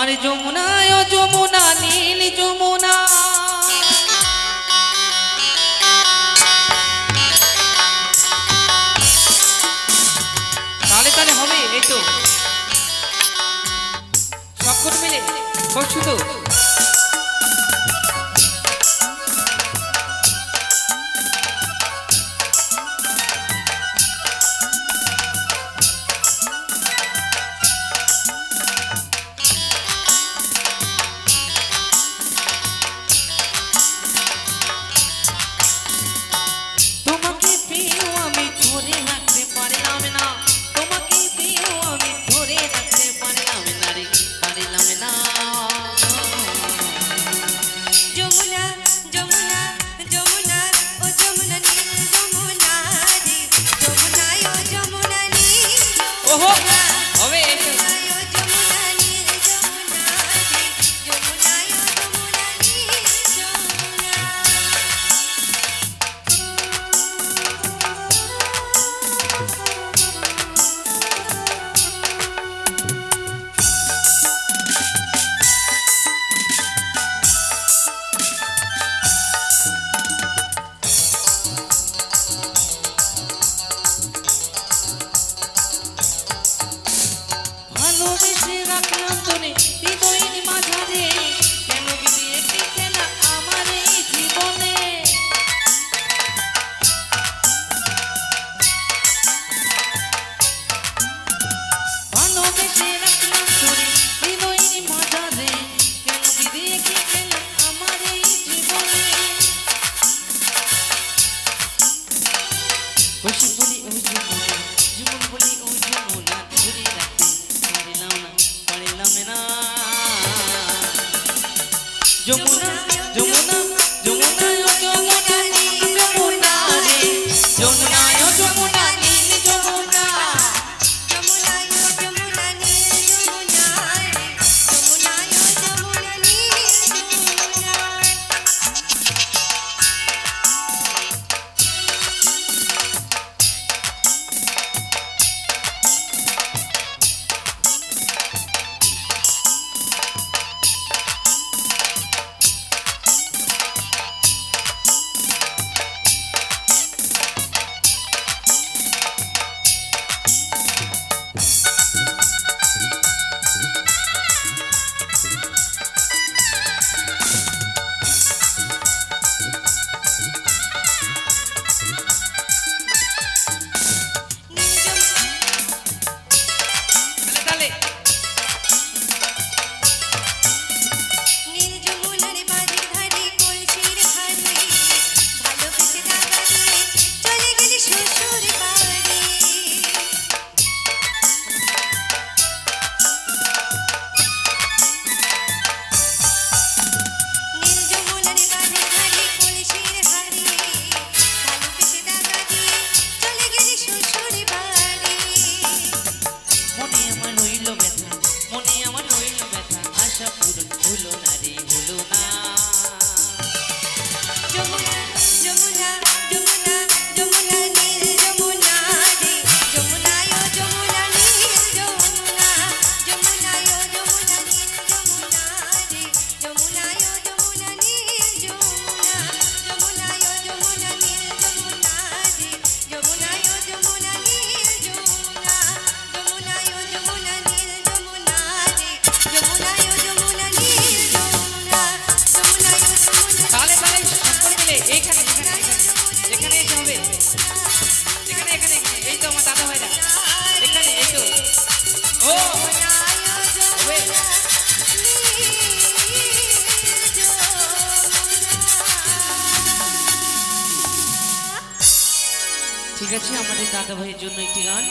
আরে যমুনা, ও যমুনা, নীল যমুনা। তাহলে তাহলে হবে, এই তো। সব সবকট মিলে খুব সুন্দর ওহো যমুনা ঠিক আছে আমাদের দাদা ভাইয়ের জন্য একটি গান।